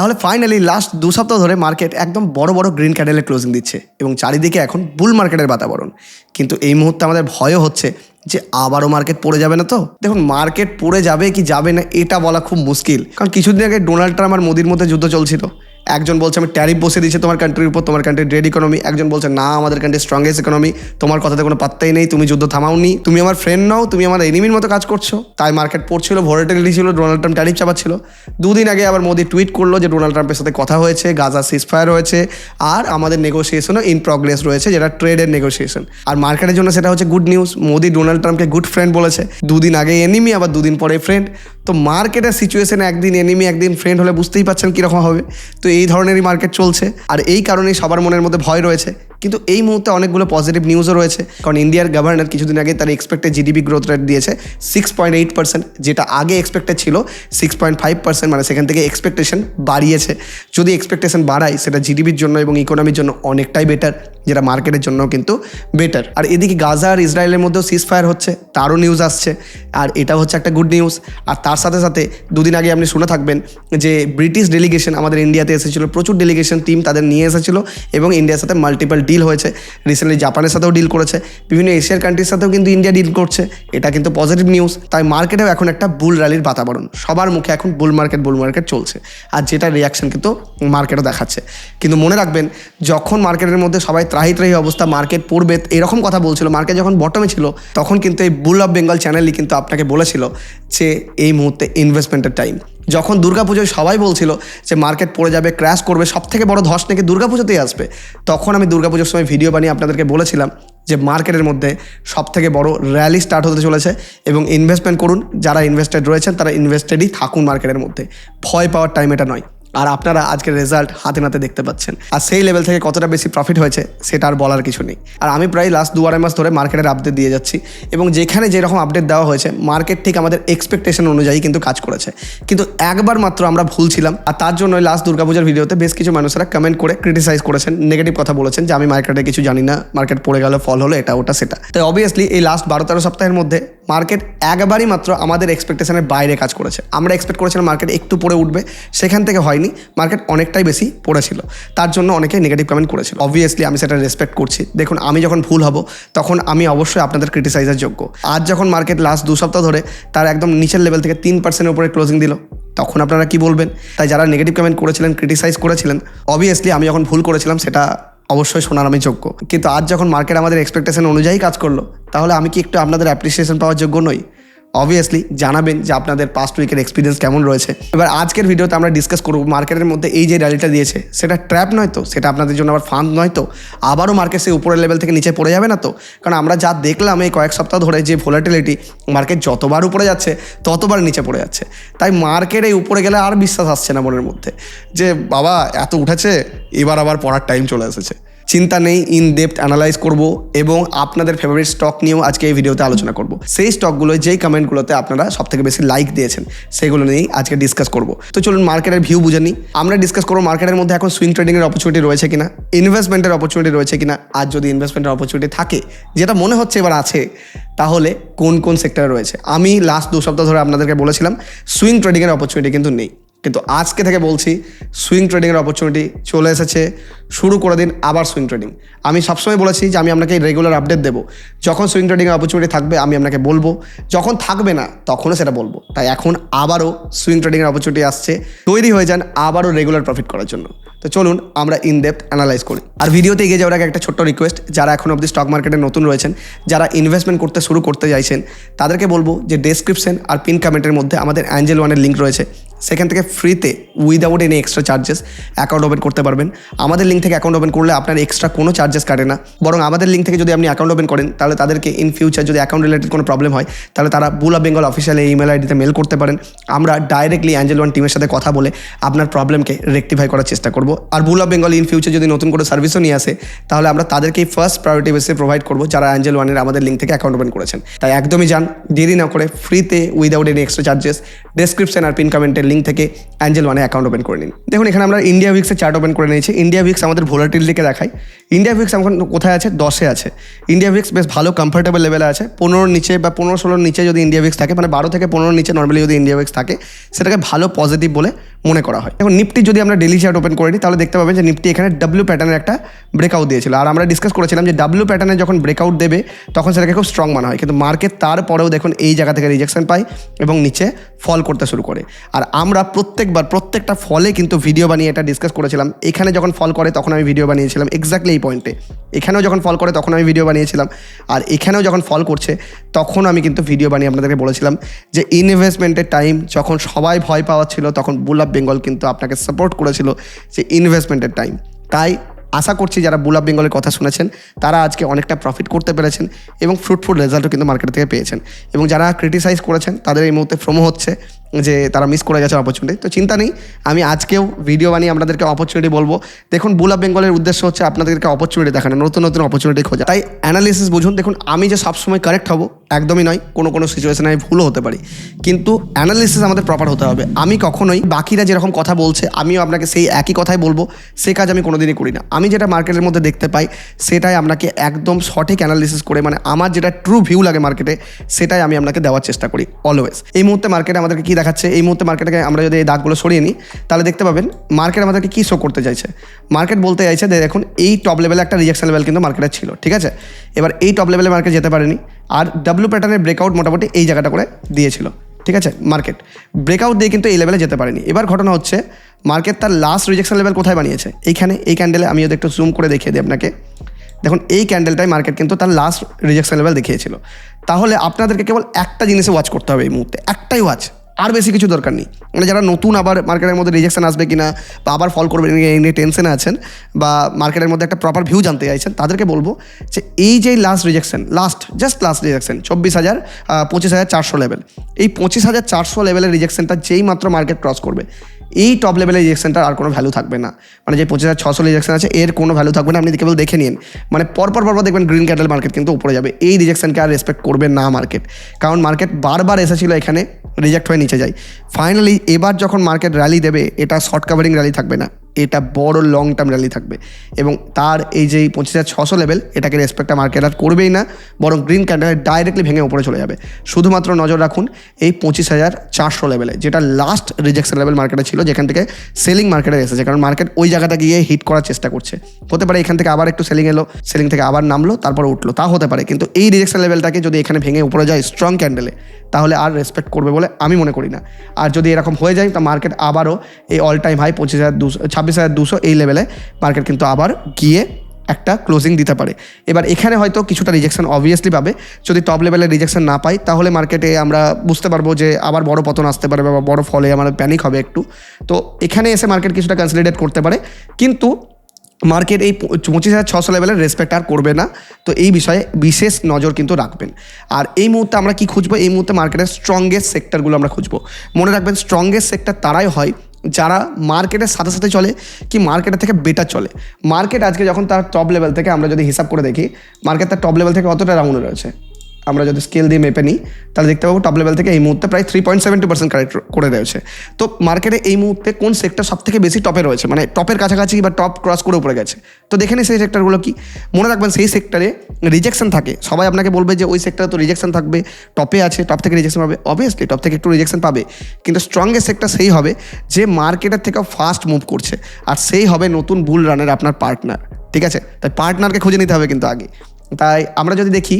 তাহলে finally last দু সপ্তাহ ধরে মার্কেট একদম বড় বড় গ্রিন ক্যান্ডেলের ক্লোজিং দিচ্ছে এবং চারিদিকে এখন বুল মার্কেটের বাতাবরণ। কিন্তু এই মুহূর্তে আমাদের ভয়ও হচ্ছে যে আবারও মার্কেট পড়ে যাবে না তো? দেখুন মার্কেট পড়ে যাবে কি যাবে না, এটা বলা খুব মুশকিল। কারণ কিছুদিন আগে ডোনাল্ড ট্রাম্প আর মোদির মধ্যে যুদ্ধ চলছিল। একজন বলছে আমি ট্যারিফ বসে দিচ্ছি তোমার কান্ট্রির উপর, তোমার কান্ট্রির রেড ইকোনমি একজন বলছে, না, আমাদের কান্ট্রির স্ট্রংগেস্ট ইকোনমি তোমার কথাতে কোনো পাত্তাই নেই, তুমি যুদ্ধ থামাওনি। তুমি আমার ফ্রেন্ড নাও, তুমি আমার এনিমির মতো কাজ করছ। তাই মার্কেট পড়ছিল ভোরেটিলিটি ছিল ডোনাল্ড ট্রাম্প ট্যারিফ চাপাচ্ছিল। দুদিন আগে আবার মোদি টুইট করল যে ডোনাল্ড ট্রাম্পের সাথে কথা হয়েছে গাজা সিজফায়ার হয়েছে, আর আমাদের নেগোসিয়েশনও ইন প্রগ্রেস রয়েছে, যেটা ট্রেডের নেগোসিয়েশন আর মার্কেটের জন্য সেটা হচ্ছে গুড নিউজ মোদি ডোনাল্ড ট্রাম্পকে গুড ফ্রেন্ড বলেছে। দুদিন আগে এনিমি আবার দুদিন পরে ফ্রেন্ড তো মার্কেটের সিচুয়েশন একদিন এনিমি একদিন ফ্রেন্ড হলে বুঝতেই পারছেন কীরকম হবে। তো এই ধরনেরই মার্কেট চলছে। আর এই কারণেই সবার মনের মধ্যে ভয় রয়েছে কিন্তু এই মুহূর্তে অনেকগুলো পজিটিভ নিউজও রয়েছে। কারণ ইন্ডিয়ার গভর্নর কিছুদিন আগে তার এক্সপেক্টেড জিডিপি গ্রোথ রেট দিয়েছে। সিক্স পয়েন্ট এইট পার্সেন্ট যেটা আগে এক্সপেক্টেড ছিল সিক্স পয়েন্ট ফাইভ পার্সেন্ট মানে সেখান থেকে এক্সপেকটেশন বাড়িয়েছে। যদি এক্সপেকটেশন বাড়ায়, সেটা জিডিপির জন্য এবং ইকোনমির জন্য অনেকটাই বেটার যেটা মার্কেটের জন্য কিন্তু বেটার আর এদিকে গাজা আর ইসরায়েলের মধ্যেও সিজ ফায়ার হচ্ছে, তারও নিউজ আসছে। আর এটা হচ্ছে একটা গুড নিউজ আর তার সাথে সাথে দুদিন আগে আপনি শুনে থাকবেন যে ব্রিটিশ ডেলিগেশন আমাদের ইন্ডিয়াতে এসেছিল। প্রচুর ডেলিগেশন টিম তাদের নিয়ে এসেছিল এবং ইন্ডিয়ার সাথে মাল্টিপল ডিল হয়েছে। রিসেন্টলি জাপানের সাথেও ডিল করেছে। বিভিন্ন এশিয়ার কান্ট্রির সাথেও কিন্তু ইন্ডিয়া ডিল করছে। এটা কিন্তু পজিটিভ নিউজ তাই মার্কেটেও এখন একটা বুল র্যালির বাতাবরণ। সবার মুখে এখন বুল মার্কেট বুল মার্কেট চলছে। আর যেটা রিয়াকশন কিন্তু মার্কেটও দেখাচ্ছে। কিন্তু মনে রাখবেন, যখন মার্কেটের মধ্যে সবাই ত্রাহি ত্রাহি অবস্থা মার্কেট পড়বে, এরকম কথা বলছিল মার্কেট যখন বটমে ছিল, তখন কিন্তু এই বুল অফ বেঙ্গল চ্যানেলই কিন্তু আপনাকে বলেছিল যে এই মুহূর্তে ইনভেস্টমেন্টের টাইম যখন দুর্গাপুজোয় সবাই বলছিল যে মার্কেট পড়ে যাবে ক্র্যাশ করবে সব থেকে বড় ধস নাকি দুর্গাপুজোতেই আসবে। তখন আমি দুর্গাপুজোর সময় ভিডিও বানিয়ে আপনাদেরকে বলেছিলাম যে মার্কেটের মধ্যে সব থেকে বড় র্যালি স্টার্ট হতে চলেছে এবং ইনভেস্টমেন্ট করুন, যারা ইনভেস্টেড রয়েছেন, তারা ইনভেস্টেডই থাকুন মার্কেটের মধ্যে। ভয় পাওয়ার টাইম এটা নয়। আর আপনারা আজকের রেজাল্ট হাতে নাতে দেখতে পাচ্ছেন। আর সেই লেভেল থেকে কতটা বেশি প্রফিট হয়েছে, সেটা আর বলার কিছু নেই। আর আমি প্রায় লাস্ট দু আড়াই মাস ধরে মার্কেটের আপডেট দিয়ে যাচ্ছি এবং যেখানে যেরকম আপডেট দেওয়া হয়েছে মার্কেট ঠিক আমাদের এক্সপেকটেশন অনুযায়ী কিন্তু কাজ করেছে। কিন্তু একবার মাত্র আমরা ভুল ছিলাম, আর তার জন্য লাস্ট দুর্গাপূজার ভিডিওতে বেশ কিছু মানুষেরা কমেন্ট করে ক্রিটিসাইজ করেছেন নেগেটিভ কথা বলেছেন যে আমি মার্কেটে কিছু জানি না মার্কেট পড়ে গেল ফল হলো, এটা, ওটা, সেটা। তাই অবভিয়াসলি এই লাস্ট বারো তেরো সপ্তাহের মধ্যে মার্কেট একবারই মাত্র আমাদের এক্সপেকটেশনের বাইরে কাজ করেছে। আমরা এক্সপেক্ট করেছিলাম মার্কেট একটু পড়ে উঠবে, সেখান থেকে হয়নি মার্কেট অনেকটাই বেশি পড়েছিল। তার জন্য অনেকে নেগেটিভ কমেন্ট করেছিল। অবভিয়াসলি আমি সেটা রেসপেক্ট করছি। দেখুন, আমি যখন ভুল হব, তখন আমি অবশ্যই আপনাদের ক্রিটিসাইজের যোগ্য। আজ যখন মার্কেট লাস্ট দু সপ্তাহ ধরে তার একদম নিচের লেভেল থেকে তিন পার্সেন্টের উপরে ক্লোজিং দিল, তখন আপনারা কি বলবেন? তাই যারা নেগেটিভ কমেন্ট করেছিলেন ক্রিটিসাইজ করেছিলেন অবভিয়াসলি আমি যখন ভুল করেছিলাম, সেটা অবশ্যই শোনার আমি যোগ্য। কিন্তু আজ যখন মার্কেট আমাদের এক্সপেকটেশন অনুযায়ী কাজ করল, তাহলে আমি কি একটু আপনাদের অ্যাপ্রিসিয়েশন পাওয়ার যোগ্য নই? অবভিয়াসলি জানাবেন যে আপনাদের পাস্ট উইকের এক্সপিরিয়েন্স কেমন রয়েছে। এবার আজকের ভিডিওতে আমরা ডিসকাস করব মার্কেটের মধ্যে এই যে র্যালিটা দিয়েছে, সেটা ট্র্যাপ নয় তো? সেটা আপনাদের জন্য আবার ফান্ড নয় তো? আবারও মার্কেট সেই উপরের লেভেল থেকে নিচে পড়ে যাবে না তো? কারণ আমরা যা দেখলাম এই কয়েক সপ্তাহ ধরে যে ভোলাটিলিটি মার্কেট যতবার উপরে যাচ্ছে, ততবার নিচে পড়ে যাচ্ছে। তাই মার্কেট এই উপরে গেলে আর বিশ্বাস আসছে না মনের মধ্যে। যে বাবা, এত উঠেছে, এবার আবার পড়ার টাইম চলে এসেছে। চিন্তা নেই ইন ডেপথ অ্যানালাইজ করব এবং আপনাদের ফেভারিট স্টক নিয়েও আজকে এই ভিডিওতে আলোচনা করব। সেই স্টকগুলো যেই কমেন্টগুলোতে আপনারা সব থেকে বেশি লাইক দিয়েছেন, সেগুলো নিয়েই আজকে ডিসকাস করব। তো চলুন মার্কেটের ভিউ বুঝে নিই। আমরা ডিসকাস করব মার্কেটের মধ্যে এখন সুইং ট্রেডিংয়ের অপরচুনিটি রয়েছে কিনা ইনভেস্টমেন্টের অপরচুনিটি রয়েছে কিনা। আর যদি ইনভেস্টমেন্টের অপরচুনিটি থাকে, যেটা মনে হচ্ছে এবার আছে, তাহলে কোন কোন সেক্টরে রয়েছে? আমি লাস্ট দু সপ্তাহ ধরে আপনাদেরকে বলেছিলাম সুইং ট্রেডিংয়ের অপরচুনিটি কিন্তু নেই। কিন্তু আজকে থেকে বলছি সুইং ট্রেডিংয়ের অপরচুনিটি চলে এসেছে। শুরু করে দিন আবার সুইং ট্রেডিং আমি সবসময় বলেছি যে আমি আপনাকে রেগুলার আপডেট দেবো। যখন সুইং ট্রেডিংয়ের অপরচুনিটি থাকবে, আমি আপনাকে বলব। যখন থাকবে না, তখনও সেটা বলব। তাই এখন আবারও সুইং ট্রেডিংয়ের অপরচুনিটি আসছে। তৈরি হয়ে যান আবারও রেগুলার প্রফিট করার জন্য। তো চলুন আমরা ইন ডেপথ অ্যানালাইজ করি। আর ভিডিওতে এগিয়ে যাওয়ার আগে একটা ছোট্ট রিকোয়েস্ট যারা এখন অবধি স্টক মার্কেটে নতুন রয়েছেন, যারা ইনভেস্টমেন্ট করতে শুরু করতে চাইছেন, তাদেরকে বলব যে ডেসক্রিপশন আর পিন কমেন্টের মধ্যে আমাদের অ্যাঞ্জেল ওয়ানের লিঙ্ক রয়েছে। সেখান থেকে ফ্রিতে without any extra charges account open করতে পারবেন। আমাদের লিঙ্ক থেকে অ্যাকাউন্ট ওপেন করলে আপনার এক্সট্রা কোনো চার্জেস কাটে না। বরং আমাদের লিঙ্ক থেকে যদি আপনি অ্যাকাউন্ট ওপেন করেন, তাহলে তাদেরকে ইন ফিউচার যদি অ্যাকাউন্ট রিলেটেড কোনো প্রবলেম হয়, তাহলে তারা বুলা বেঙ্গল অফিসিয়াল ইমেল আইডিতে মেল করতে পারেন। আমরা ডাইরেক্টলি অ্যাঞ্জেল ওয়ান টিমের সাথে কথা বলে আপনার প্রবলেমকে রেকটিফাই করার চেষ্টা করব। আর বুলা বেঙ্গল ইন ফিউচার যদি নতুন করে সার্ভিসও নিয়ে আসে, তাহলে আমরা তাদেরকেই ফার্স্ট প্রায়োরিটি বেসে প্রোভাইড করব, যারা অ্যাঞ্জেল ওয়ানের আমাদের লিঙ্ক থেকে অ্যাকাউন্ট ওপেন করেছেন। তাই একদমই যান, দেরি না করে ফ্রিতে without any extra charges description আর পিন কমেন্টের লিঙ্ক থেকে অ্যাঞ্জেল ওয়ানে অ্যাকাউন্ট ওপেন করে নিন। দেখুন, এখানে আমরা ইন্ডিয়া উইক্সের চার্ট ওপেন করে নিয়েছি। ইন্ডিয়া উইক্স আমাদের ভোলাটিলিটিকে দেখায় ইন্ডিয়া উইক্স এখন কোথায় আছে? দশে আছে। ইন্ডিয়া উইক্স বেশ ভালো কমফোর্টেবল লেভেলে আছে। পনেরোর নিচে বা পনেরো ষোলোর নিচে যদি ইন্ডিয়া উইক্স থাকে মানে বারো থেকে পনেরোর নিচে নর্মালি যদি ইন্ডিয়া উইক্স থাকে, সেটাকে ভালো পজিটিভ বলে মনে করা হয়। এখন নিফটি যদি আমরা ডেলি চার্ট ওপেন করে নিই, তাহলে দেখতে পাবেন যে নিফটি এখানে ডাব্লিউ প্যাটার্নের একটা ব্রেকআউট দিয়েছিল। আর আমরা ডিসকাস করেছিলাম যে ডাব্লিউ প্যাটার্নে যখন ব্রেকআউট দেবে, তখন সেটাকে খুব স্ট্রং মানা হয়। কিন্তু মার্কেট তারপরেও দেখুন, এই জায়গা থেকে রিজেকশন পায় এবং নিচে ফল করতে শুরু করে। আর আমরা প্রত্যেকবার, প্রত্যেকটা ফলে কিন্তু ভিডিও বানিয়ে এটা ডিসকাস করেছিলাম। এখানে যখন ফল করে তখন আমি ভিডিও বানিয়েছিলাম এক্স্যাক্টলি এই পয়েন্টে এখানেও যখন ফল করে তখন আমি ভিডিও বানিয়েছিলাম। আর এখানেও যখন ফল করছে তখন আমি কিন্তু ভিডিও বানিয়ে আপনাদেরকে বলেছিলাম যে ইনভেস্টমেন্টের টাইম যখন সবাই ভয় পাওয়াচ্ছিল তখন বুল অফ বেঙ্গল কিন্তু আপনাকে সাপোর্ট করেছিল যে ইনভেস্টমেন্টের টাইম তাই আশা করছি যারা বুল অফ বেঙ্গলের কথা শুনেছেন, তারা আজকে অনেকটা প্রফিট করতে পেরেছেন এবং ফ্রুটফুল রেজাল্টও কিন্তু মার্কেট থেকে পেয়েছেন। এবং যারা ক্রিটিসাইজ করেছেন, তাদের এই মুহূর্তে ফ্রমো হচ্ছে যে তারা মিস করে গেছে অপরচুনিটি তো চিন্তা নেই, আমি আজকেও ভিডিও বানিয়ে আপনাদেরকে অপরচুনিটি বলব। দেখুন বুল অফ বেঙ্গলের উদ্দেশ্য হচ্ছে আপনাদেরকে অপরচুনিটি দেখানো, নতুন নতুন অপরচুনিটি খোঁজা। তাই অ্যানালিসিস বুঝুন। দেখুন, আমি যে সবসময় কারেক্ট হব একদমই নয়, কোনো কোনো সিচুয়েশনে আমি ভুলও হতে পারি। কিন্তু অ্যানালিসিস আমাদের প্রপার হতে হবে। আমি কখনোই বাকিরা যেরকম কথা বলছে, আমিও আপনাকে সেই একই কথাই বলব, সে কাজ আমি কোনোদিনই করি না। আমি যেটা মার্কেটের মধ্যে দেখতে পাই, সেটাই আপনাকে একদম সঠিক অ্যানালিসিস করে মানে আমার যেটা ট্রু ভিউ লাগে মার্কেটে সেটাই আমি আপনাকে দেওয়ার চেষ্টা করি অলওয়েজ এই মুহূর্তে মার্কেটে আমাদেরকে কী দেখাচ্ছে? এই মুহূর্তে মার্কেটকে আমরা যদি এই দাগগুলো সরিয়ে নিই, তাহলে দেখতে পাবেন মার্কেট আমাদেরকে কী শো করতে চাইছে। মার্কেট বলতে চাইছে দেখুন, এই টপ লেভেলে একটা রিজেকশন লেভেল কিন্তু মার্কেটে ছিল, ঠিক আছে? এবার এই টপ লেভেলে মার্কেট যেতে পারেনি আর ডাব্লু প্যাটার্নের ব্রেকআউট মোটামুটি এই জায়গাটা করে দিয়েছিল, ঠিক আছে? মার্কেট ব্রেকআউট দিয়ে কিন্তু এই লেভেলে যেতে পারেনি। এবার ঘটনা হচ্ছে মার্কেট তার লাস্ট রিজেকশন লেভেল কোথায় বানিয়েছে? এইখানে, এই ক্যান্ডেলে আমি যদি একটু জুম করে দেখিয়ে দিই আপনাকে। দেখুন, এই ক্যান্ডেলটাই মার্কেট কিন্তু তার লাস্ট রিজেকশন লেভেল দেখিয়েছিল। তাহলে আপনাদেরকে কেবল একটা জিনিসে ওয়াচ করতে হবে এই মুহূর্তে, একটাই ওয়াচ আর বেশি কিছু দরকার নেই। মানে যারা নতুন আবার মার্কেটের মধ্যে রিজেকশন আসবে কি না বা আবার ফল করবে নিয়ে টেনশনে আছেন বা মার্কেটের মধ্যে একটা প্রপার ভিউ জানতে চাইছেন, তাদেরকে বলব যে এই যে last rejection last just last rejection চব্বিশ হাজার পঁচিশ হাজার চারশো লেভেল এই পঁচিশ হাজার চারশো লেভেলের রিজেকশনটা যেই মাত্র মার্কেট ক্রস করবে এই টপ লেভেলের ইজেকশনটার আর কোনো ভ্যালু থাকবে না। মানে যে পঁচিশ হাজার ছশো ইজেকশন আছে, এর কোনো ভ্যালু থাকবে না। আপনি কেবল দেখে নিন। মানে পরপর পরপর দেখবেন গ্রিন ক্যান্ডেল মার্কেট কিন্তু উপরে যাবে। এই রিজেকশনকে আর রেসপেক্ট করবে না মার্কেট কারণ মার্কেট বারবার এসেছিল এখানে রিজেক্ট হয়ে নিচে যায়। ফাইনালি এবার যখন মার্কেট র্যালি দেবে, এটা শর্ট কাভারিং র্যালি থাকবে না। এটা বড় লং টার্ম র্যালি থাকবে। এবং তার এই যে পঁচিশ হাজার ছশো লেভেল এটাকে রেসপেক্টটা মার্কেট আর করবেই না, বরং গ্রিন ক্যান্ডেল ডাইরেক্টলি ভেঙে উপরে চলে যাবে। শুধুমাত্র নজর রাখুন, এই পঁচিশ হাজার চারশো লেভেলে যেটা লাস্ট রিজেকশন লেভেল মার্কেটে ছিল, যেখান থেকে সেলিং মার্কেটে এসেছে। কারণ মার্কেট ওই জায়গাটা গিয়ে হিট করার চেষ্টা করছে। হতে পারে এখান থেকে আবার একটু সেলিং এলো সেলিং থেকে আবার নামলো, তারপর উঠল। তা হতে পারে, কিন্তু এই রিজেকশন লেভেলটাকে যদি এখানে ভেঙে উপরে যায় স্ট্রং ক্যান্ডেলে তাহলে আর রেসপেক্ট করবে বলে আমি মনে করি না। আর যদি এরকম হয়ে যায়, তা মার্কেট আবারও এই অল টাইম হাই পঁচিশ হাজার দুশো ছাব্বিশ হাজার দুশো এই লেভেলে মার্কেট কিন্তু আবার গিয়ে একটা ক্লোজিং দিতে পারে। এবার এখানে হয়তো কিছুটা রিজেকশন অবভিয়াসলি পাবে। যদি টপ লেভেলে রিজেকশন না পাই, তাহলে মার্কেটে আমরা বুঝতে পারব যে আবার বড় পতন আসতে পারে বা বড় ফলে আমার প্যানিক হবে একটু। তো এখানে এসে মার্কেট কিছুটা কনসিডারেট করতে পারে। কিন্তু মার্কেট এই পঁচিশ হাজার ছশো লেভেলের রেসপেক্ট আর করবে না। তো এই বিষয়ে বিশেষ নজর কিন্তু রাখবেন। আর এই মুহূর্তে আমরা কি খুঁজবো? এই মুহূর্তে মার্কেটের স্ট্রংগেস্ট সেক্টরগুলো আমরা খুঁজবো। মনে রাখবেন স্ট্রংগেস্ট সেক্টর তারাই হয় যারা মার্কেটের সাথে সাথে চলে কি মার্কেটের থেকে বেটার চলে। মার্কেট আজকে যখন তার টপ লেভেল থেকে আমরা যদি হিসাব করে দেখি, মার্কেট তার টপ লেভেল থেকে অতটা রাউন্ডে রয়েছে? আমরা যদি স্কেল দিয়ে মেপে নিই, তাহলে দেখতে পাবো টপ লেভেল থেকে এই মুহূর্তে প্রায় three point seventy percent correct করে রয়েছে তো মার্কেটে এই মুহূর্তে কোন সেক্টর সব থেকে বেশি টপে রয়েছে? মানে টপের কাছাকাছি বা টপ ক্রস করে উপরে গেছে। তো দেখে নিই সেই সেক্টরগুলো কি। মনে রাখবেন সেই সেক্টরে রিজেকশন থাকে। সবাই আপনাকে বলবে যে ওই সেক্টরে তো রিজেকশন থাকবে টপে আছে টপ থেকে রিজেকশন পাবে। অবভিয়াসলি টপ থেকে একটু রিজেকশন পাবে। কিন্তু স্ট্রংগেস্ট সেক্টর সেই হবে যে মার্কেটের থেকে ফাস্ট মুভ করছে। আর সেই হবে নতুন বুল রানের আপনার পার্টনার ঠিক আছে? তাই পার্টনারকে খুঁজে নিতে হবে কিন্তু আগে। তাই আমরা যদি দেখি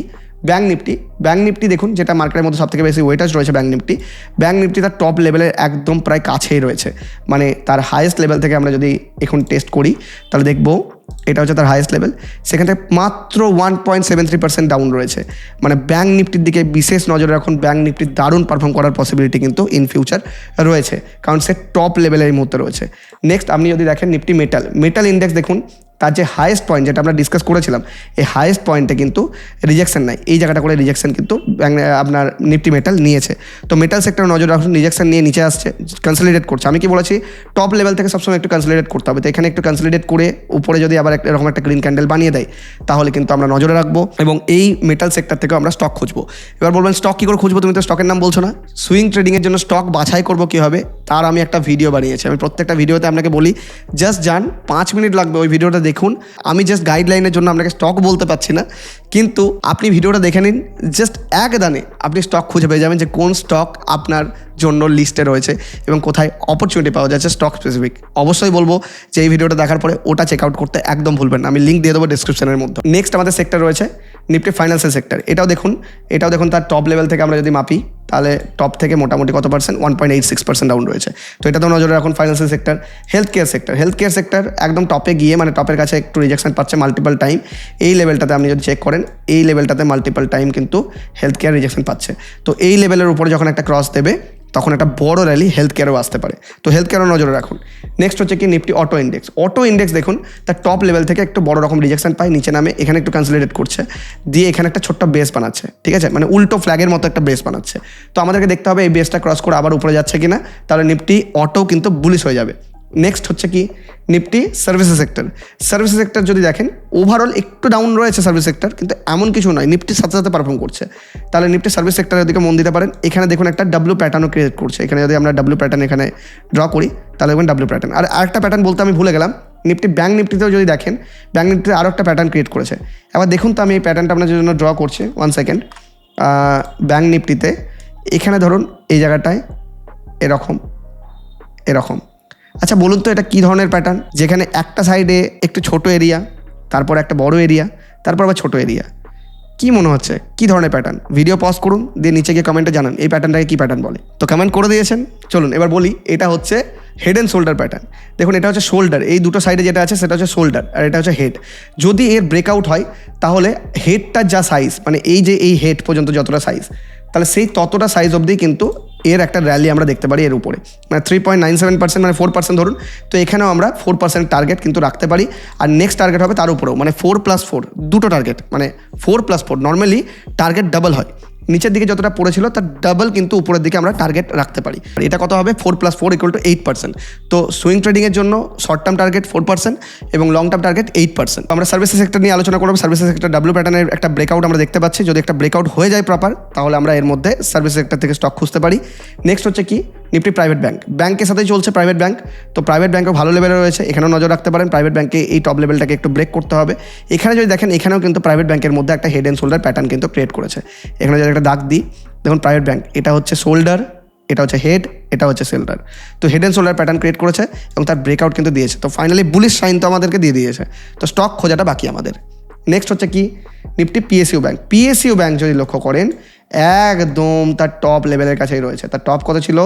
ব্যাঙ্ক নিফটি ব্যাঙ্ক নিফটি দেখুন, যেটা মার্কেটের মধ্যে সবথেকে বেশি ওয়েটাজ রয়েছে ব্যাঙ্ক নিফটি। ব্যাঙ্ক নিফটি তার টপ লেভেলের একদম প্রায় কাছেই রয়েছে। মানে তার হায়েস্ট লেভেল থেকে আমরা যদি এখন টেস্ট করি, তাহলে দেখব এটা হচ্ছে তার হায়েস্ট লেভেল সেখান থেকে মাত্র one point seven three percent down রয়েছে। মানে ব্যাঙ্ক নিফটির দিকে বিশেষ নজরে রাখুন ব্যাঙ্ক নিফটির দারুণ পারফর্ম করার পসিবিলিটি কিন্তু ইন ফিউচার রয়েছে। কারণ সে টপ লেভেলের এই মুহূর্তে রয়েছে। নেক্সট আপনি যদি দেখেন নিফটি মেটাল মেটাল ইন্ডেক্স দেখুন তার যে হায়েস্ট পয়েন্ট যেটা আমরা ডিসকাস করেছিলাম, এই হায়েস্ট পয়েন্টে কিন্তু রিজেকশন নাই। এই জায়গাটা করে রিজেকশন কিন্তু আপনার নিফটি মেটাল নিয়েছে। তো মেটাল সেক্টর নজর রাখুন রিজেকশন নিয়ে নিচে আসছে কনসলিডেট করছে। আমি কি বলেছি? টপ লেভেল থেকে সবসময় একটু কনসলিডেট করতে হবে। তো এখানে একটু কনসলিডেট করে উপরে যদি আবার এরকম একটা গ্রিন ক্যান্ডেল বানিয়ে দেয়, তাহলে কিন্তু আমরা নজরে রাখব এবং এই মেটাল সেক্টর থেকেও আমরা স্টক খুঁজবো। এবার বলবেন স্টক কী করে খুঁজবো? তুমি তো স্টকের নাম বলছো না। সুইং ট্রেডিংয়ের জন্য স্টক বাছাই করব কীভাবে? তার আমি একটা ভিডিও বানিয়েছি। আমি প্রত্যেকটা ভিডিওতে আপনাকে বলি জাস্ট যান, পাঁচ মিনিট লাগবে ওই ভিডিওটা দেখুন। আমি জাস্ট গাইডলাইনের জন্য আপনাকে স্টক বলতে পারছি না। কিন্তু আপনি ভিডিওটা দেখে নিন। জাস্ট এক দানে আপনি স্টক খুঁজে পেয়ে যাবেন যে কোন স্টক আপনার জন্য লিস্টে রয়েছে এবং কোথায় অপরচুনিটি পাওয়া যাচ্ছে স্টক স্পেসিফিক অবশ্যই বলব যে এই ভিডিওটা দেখার পরে ওটা চেক আউট করতে একদম ভুলবেন না। আমি লিঙ্ক দিয়ে দেবো ডিসক্রিপশনের মধ্যে। নেক্সট আমাদের সেক্টর রয়েছে নিফটি ফাইন্যান্সিয়াল সেক্টর এটাও দেখুন এটাও দেখুন তার টপ লেভেল থেকে আমরা যদি মাপি, তাহলে টপ থেকে মোটামুটি কত percent one point eight six percent down রয়েছে। তো এটা তো নজরে রাখুন financial sector health care sector health care sector একদম টপে গিয়ে মানে টপের কাছে একটু রিজেকশন পাচ্ছে মাল্টিপল টাইম এই লেভেলটাতে আপনি যদি চেক করেন, এই লেভেলটাতে মাল্টিপল টাইম কিন্তু হেলথ কেয়ার রিজেকশন পাচ্ছে। তো এই লেভেলের উপরে যখন একটা ক্রস দেবে তখন একটা বড় র্যালি হেলথ কেয়ারও আসতে পারে। তো হেলথ কেয়ারও নজরে রাখুন। নেক্সট হচ্ছে কি Nifty auto index auto index দেখুন, তার টপ লেভেল থেকে একটু বড় রকম রিজেকশন পায়, নিচে নামে, এখানে একটু কনসলিডেট করছে। দিয়ে এখানে একটা ছোট্ট বেস বানাচ্ছে, ঠিক আছে? মানে উল্টো ফ্ল্যাগের মতো একটা বেস বানাচ্ছে। তো আমাদেরকে দেখতে হবে এই বেসটা ক্রস করে আবার উপরে যাচ্ছে কিনা। তাহলে নিফটি অটো কিন্তু বুলিশ হয়ে যাবে। নেক্সট হচ্ছে কি? Nifty services sector services sector যদি দেখেন ওভারঅল একটু ডাউন রয়েছে সার্ভিস সেক্টর কিন্তু এমন কিছু নয়। নিফটির সাথে সাথে পারফর্ম করছে। তাহলে নিফটি সার্ভিস সেক্টরের দিকে মন দিতে পারেন। এখানে দেখুন একটা ডাব্লু প্যাটার্নও ক্রিয়েট করছে। এখানে যদি আমরা ডাব্লু প্যাটার্ন এখানে ড্র করি, তাহলে দেখবেন ডাব্লু প্যাটার্ন আর আরেকটা প্যাটার্ন বলতে আমি ভুলে গেলাম। নিফটি ব্যাঙ্ক নিফটিতেও যদি দেখেন ব্যাঙ্ক নিফটিতে আরও একটা প্যাটার্ন ক্রিয়েট করেছে। এবার দেখুন তো আমি এই প্যাটার্নটা আপনার জন্য ড্র করছি ওয়ান সেকেন্ড ব্যাঙ্ক নিফটিতে এখানে ধরুন এই জায়গাটায় এরকম এরকম। আচ্ছা বলুন তো এটা কী ধরনের প্যাটার্ন যেখানে একটা সাইডে একটু ছোট এরিয়া তারপর একটা বড় এরিয়া তারপর আবার ছোট এরিয়া কি মনে হচ্ছে? কি ধরনের প্যাটার্ন ভিডিও পজ করুন, দিয়ে নিচে গিয়ে কমেন্টে জানান, এই প্যাটার্নটাকে কী প্যাটার্ন বলে? তো কমেন্ট করে দিয়েছেন। চলুন, এবার বলি, এটা হচ্ছে হেড অ্যান্ড শোল্ডার প্যাটার্ন দেখুন, এটা হচ্ছে শোল্ডার এই দুটো সাইডে যেটা আছে, সেটা হচ্ছে শোল্ডার আর এটা হচ্ছে হেড যদি এর ব্রেকআউট হয়, তাহলে হেডটার যা সাইজ মানে এই যে এই হেড পর্যন্ত যতটা সাইজ তাহলে সেই ততটা সাইজ অবধি কিন্তু এর একটা র্যালি আমরা দেখতে পারি এর উপরে। মানে three point nine seven percent মানে ফোর পার্সেন্ট ধরুন, তো এখানেও আমরা ফোর পার্সেন্ট টার্গেট কিন্তু রাখতে পারি। আর নেক্সট টার্গেট হবে তার উপরেও মানে ফোর প্লাস ফোর দুটো টার্গেট মানে four plus four normally target double হয়। নিচের দিকে যতটা পড়েছিল তার ডাবল কিন্তু উপরের দিকে আমরা টার্গেট রাখতে পারি। এটা কত হবে? Four plus four equal to eight percent তো সুইং ট্রেডিংয়ের জন্য short term target four percent এবং long term target eight percent আমরা সার্ভিসেস সেক্টর নিয়ে আলোচনা করব। সার্ভিসেস সেক্টর ডাব্লু প্যাটার্নের একটা ব্রেকআউট আমরা দেখতে পাচ্ছি। যদি একটা ব্রেকআউট হয়ে যায় প্রপার তাহলে আমরা এর মধ্যে সার্ভিস সেক্টর থেকে স্টক খুঁজতে পারি। নেক্সট হচ্ছে কি? Nifty private bank. ব্যাংকের সাথেই চলছে প্রাইভেট ব্যাংক। তো প্রাইভেট ব্যাংকও ভালো লেভেলে রয়েছে, এখানেও নজর রাখতে পারেন। প্রাইভেট ব্যাংকে এই টপ লেভেলটাকে একটু ব্রেক করতে হবে। এখানে যদি দেখেন, এখানেও কিন্তু প্রাইভেট ব্যাংকের মধ্যে একটা হেড অ্যান্ড শোল্ডার প্যাটার্ন কিন্তু ক্রিয়েট করেছে। এখানে যদি একটা দাগ দিই, দেখুন প্রাইভেট ব্যাংক এটা হচ্ছে শোল্ডার এটা হচ্ছে হেড এটা হচ্ছে শোল্ডার তো head and shoulder pattern create করেছে এবং তার ব্রেকআউট কিন্তু দিয়েছে। তো ফাইনালি বুলিশ সাইন তো আমাদেরকে দিয়ে দিয়েছে। তো স্টক খোঁজাটা বাকি আমাদের। নেক্সট হচ্ছে কি? Nifty PSU bank PSU bank যদি লক্ষ্য করেন একদম তার টপ লেভেলের কাছেই রয়েছে। তার টপ কত ছিল?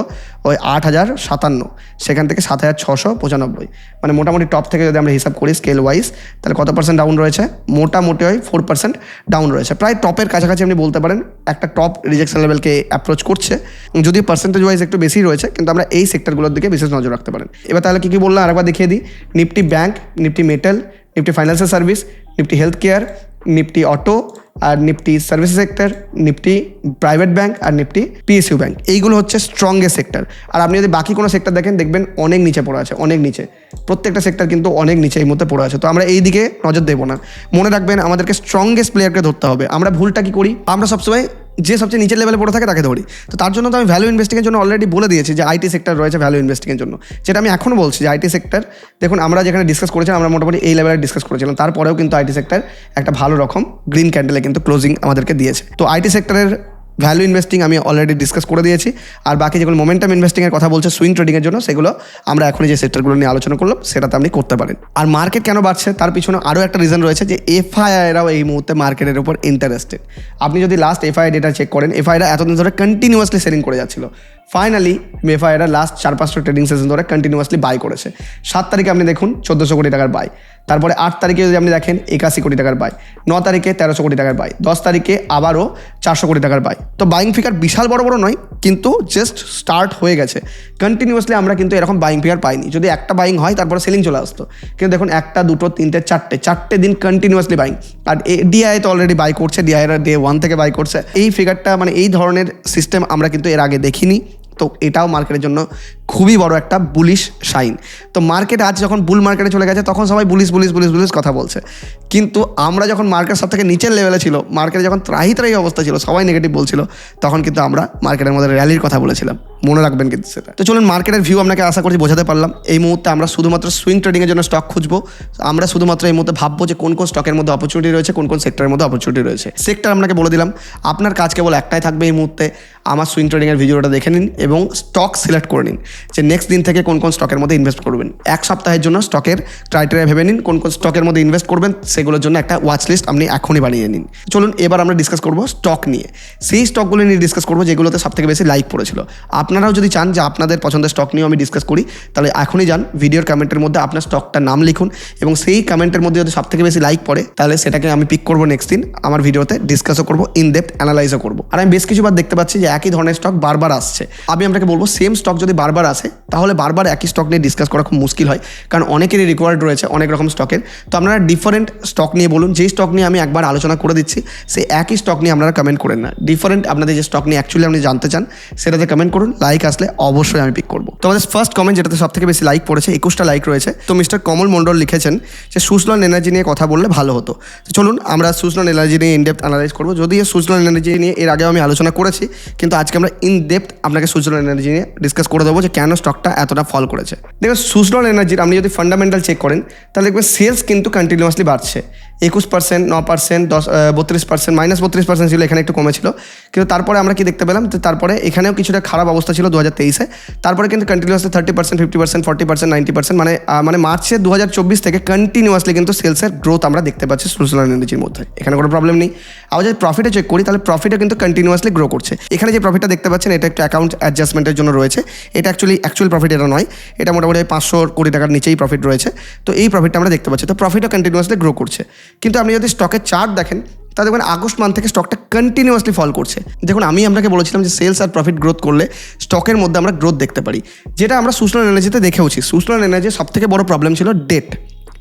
ওই আট হাজার সাতান্ন। সেখান থেকে সাত হাজার ছশো পঁচানব্বই। মানে মোটামুটি টপ থেকে যদি আমরা হিসাব করি স্কেল ওয়াইজ তাহলে কত পার্সেন্ট ডাউন রয়েছে? মোটামুটি ওই ফোর পার্সেন্ট ডাউন রয়েছে। প্রায় টপের কাছাকাছি আপনি বলতে পারেন, একটা টপ রিজেকশন লেভেলকে অ্যাপ্রোচ করছে। যদি পার্সেন্টেজ ওয়াইজ একটু বেশি রয়েছে, কিন্তু আমরা এই সেক্টরগুলোর দিকে বিশেষ নজর রাখতে পারেন। এবার তাহলে কী কী বললাম? আরেকবার দেখিয়ে দিই। Nifty bank Nifty metal Nifty financial service Nifty health care Nifty auto আর Nifty service sector, Nifty private bank আর নিফটি পিএসইউ ব্যাংক। এইগুলো হচ্ছে স্ট্রংগেস্ট সেক্টর আর আপনি যদি বাকি কোনো সেক্টর দেখেন, দেখবেন অনেক নিচে পড়ে আছে, অনেক নিচে। প্রত্যেকটা সেক্টর কিন্তু অনেক নিচে এই মধ্যে পড়ে আছে। তো আমরা এই দিকে নজর দেবো না। মনে রাখবেন, আমাদেরকে স্ট্রংগেস্ট প্লেয়ারকে ধরতে হবে। আমরা ভুলটা কি করি? আমরা সবসময় যে সবচেয়ে নিচের লেভেলে পড়ে থাকে তাকে ধরি। তো তার জন্য তো আমি ভ্যালু ইনভেস্টিংয়ের জন্য অলরেডি বলে দিয়েছি যে আইটি সেক্টর রয়েছে ভ্যালু ইনভেস্টিংয়ের জন্য। যেটা আমি এখনও বলছি যে আইটি সেক্টর দেখুন, আমরা যেখানে ডিসকাস করেছিলাম, আমরা মোটামুটি এই লেভেলে ডিসকাস করেছিলাম। তারপরেও কিন্তু আইটি সেক্টর একটা ভালো রকম গ্রিন ক্যান্ডেলে কিন্তু ক্লোজিং আমাদেরকে দিয়েছে। তো আইটি সেক্টরের ভ্যালু ইনভেস্টিং আমি অলরেডি ডিসকাস করে দিয়েছি। আর বাকি যেগুলো মোমেন্টাম ইনভেস্টিংয়ের কথা বলছে সুইং ট্রেডিংয়ের জন্য, সেগুলো আমরা এখন যে সেক্টরগুলো নিয়ে আলোচনা করলাম, সেটাতে আপনি করতে পারেন। আর মার্কেট কেন বাড়ছে, তার পিছনে আরও একটা রিজন রয়েছে যে এফআইআইরাও এই মুহূর্তে মার্কেটের উপর ইন্টারেস্টেড আপনি যদি লাস্ট এফআই ডেটা চেক করেন এফআইরা এতদিন ধরে কন্টিনিউয়াসলি সেলিং করে যাচ্ছিল। ফাইনালি এফআইরা লাস্ট চার পাঁচটা ট্রেডিং সেশন ধরে কন্টিনিউয়াসলি বাই করেছে। সাত তারিখে আপনি দেখুন, চোদ্দোশো কোটি টাকার বাই তারপরে আট তারিখে যদি আপনি দেখেন একাশি কোটি টাকার বাই ন তারিখে তেরোশো কোটি টাকার বাই দশ তারিখে আবারও চারশো কোটি টাকার বাই তো বাইং ফিগার বিশাল বড় বড় নয়, কিন্তু জাস্ট স্টার্ট হয়ে গেছে। কন্টিনিউয়াসলি আমরা কিন্তু এরকম বাইং ফিগার পাইনি। যদি একটা বাইং হয়, তারপরে সেলিং চলে আসতো। কিন্তু দেখুন, একটা, দুটো, তিনটে, চারটে চারটে দিন কন্টিনিউয়াসলি বাইং আর ডিআই তো অলরেডি বাই করছে ডিআইরা ডে ওয়ান থেকে বাই করছে। এই ফিগারটা মানে এই ধরনের সিস্টেম আমরা কিন্তু এর আগে দেখিনি। তো এটাও মার্কেটের জন্য খুবই বড় একটা বুলিশ সাইন তো মার্কেট আজ যখন বুল মার্কেটে চলে গেছে, তখন সবাই বুলিশ বুলিশ বুলিশ বুলিশ কথা বলছে। কিন্তু আমরা যখন মার্কেট সব থেকে নিচের লেভেলে ছিল মার্কেটে যখন ত্রাহি ত্রাহি অবস্থা ছিল, সবাই নেগেটিভ বলছিল, তখন কিন্তু আমরা মার্কেটের মধ্যে র্যালির কথা বলেছিলাম। মনে রাখবেন কিন্তু সেটা। তো চলুন মার্কেটের ভিউ আপনাকে আশা করছি বোঝাতে পারলাম। এই মুহূর্তে আমরা শুধুমাত্র সুইং ট্রেডিংয়ের জন্য স্টক খুঁজবো। আমরা শুধুমাত্র এই মুহূর্তে ভাববো যে কোন কোন স্টকের মধ্যে অপরচুনিটি রয়েছে, কোন কোন সেক্টরের মধ্যে অপরচুনিটি রয়েছে। সেক্টর আপনাকে বলে দিলাম, আপনার কাজ কেবল একটাই থাকবে এই মুহূর্তে। আমার সুইং ট্রেডিংয়ের ভিডিওটা দেখে নিন এবং স্টক সিলেক্ট করে নিন। যে নেক্সট দিন থেকে কোন কোন স্টকের মধ্যে ইনভেস্ট করবেন। এক সপ্তাহের জন্য স্টকের ক্রাইটেরিয়া ভেবে নিন, কোন কোন স্টকের মধ্যে ইনভেস্ট করবেন, সেগুলোর জন্য একটা ওয়াচ লিস্ট আপনি এখনই বানিয়ে নিন। চলুন, এবার আমরা ডিসকাস করব স্টক নিয়ে। সেই স্টকগুলো নিয়ে ডিসকাস করব, যেগুলোতে সব থেকে বেশি লাইক পড়েছিল। আপনারাও যদি চান যে আপনাদের পছন্দের স্টক নিয়েও আমি ডিসকাস করি, তাহলে এখনই যান ভিডিওর কমেন্টের মধ্যে আপনার স্টকটার নাম লিখুন এবং সেই কমেন্টের মধ্যে যদি সব থেকে বেশি লাইক পড়ে, তাহলে সেটাকে আমি পিক করব নেক্সট দিন। আমার ভিডিওতে ডিসকাসও করব ইন ডেপথ অ্যানালাইজও করব। আর আমি বেশ কিছুবার দেখতে পাচ্ছি যে একই ধরনের স্টক বারবার আসছে। আমি আপনাকে বলব সেম স্টক যদি বারবার আসে তাহলে বারবার একই স্টক নিয়ে ডিসকাস করা খুব মুশকিল হয়, কারণ অনেকেরই রিকোয়ার্ড রয়েছে অনেক রকম স্টকের তো আপনারা ডিফারেন্ট স্টক নিয়ে বলুন, যেই স্টক নিয়ে আমি একবার আলোচনা করে দিচ্ছি, সেই একই স্টক নিয়ে আপনারা কমেন্ট করেন না। ডিফারেন্ট আপনাদের যে স্টক নিয়ে অ্যাকচুয়ালি আপনি জানতে চান, সেটাতে কমেন্ট করুন লাইক আসলে অবশ্যই আমি পিক করব। তো আমাদের ফার্স্ট কমেন্ট যেটাতে সব থেকে বেশি লাইক পড়েছে, একুশটা লাইক রয়েছে। তো মিস্টার কমল মন্ডল লিখেছেন যে সুজলন এনার্জি নিয়ে কথা বললে ভালো হতো। চলুন, আমরা সুজলন এনার্জি নিয়ে ইনডেপথ অ্যানালাইজ করব। যদিও সুজলন এনার্জি নিয়ে এর আগেও আমি আলোচনা করেছি, কিন্তু আজকে আমরা ইন ডেপথ আপনাকে সুজলন এনার্জি নিয়ে ডিসকাস করে দেবো যে কেন স্টকটা এতটা ফল করেছে? দেখুন সুজলন এনার্জির আপনি যদি ফান্ডামেন্টাল চেক করেন, তাহলে দেখবেন সেলস কিন্তু কন্টিনিউয়াসলি বাড়ছে। একুশ পার্সেন্ট ন পার্সেন্ট দশ বত্রিশ পার্সেন্ট মাইনাস বত্রিশ পার্সেন্ট ছিল, এখানে একটু কমেছিল। কিন্তু তারপরে আমরা কি দেখতে পেলাম? যে তারপরে এখানেও কিছুটা খারাপ অবস্থা ছিল দু হাজার তেইশে। তারপরে কিন্তু continuously thirty percent fifty percent forty percent ninety percent মানে মানে মার্চে দু হাজার চব্বিশ থেকে কন্টিনিউয়াসলি কিন্তু সেলসের গ্রোথ আমরা দেখতে পাচ্ছি সুজলন এনার্জির মধ্যে। এখানে কোনো প্রবলেম নেই। আবার যদি প্রফিটে চেক করি, তাহলে প্রফিটও কিন্তু কন্টিনিউয়াসলি গ্রো করছে। এখানে যে প্রফিটটা দেখতে পাচ্ছেন, এটা একটু অ্যাকাউন্ট অ্যাডজাস্টমেন্টের জন্য রয়েছে। এটা অ্যাকচুয়ালি অ্যাকচুয়াল প্রফিট এটা নয়। এটা মোটামুটি পাঁচশো কোটি টাকার নিচেই প্রফিট রয়েছে। তো এই প্রফিটটা আমরা দেখতে পাচ্ছি। তো প্রফিটও কন্টিনিউয়াসলি গ্রো করছে। কিন্তু আপনি যদি স্টকের চার্ট দেখেন তা দেখবেন আগস্ট মান্থ থেকে স্টকটা কন্টিনিউয়াসলি ফল করছে। দেখুন, আমি আপনাকে বলেছিলাম যে সেলস আর প্রফিট গ্রোথ করলে স্টকের মধ্যে আমরা গ্রোথ দেখতে পারি। যেটা আমরা সুশলন এনার্জিতে দেখেওছি। সুশলন এনার্জির সব থেকে বড় প্রবলেম ছিল ডেট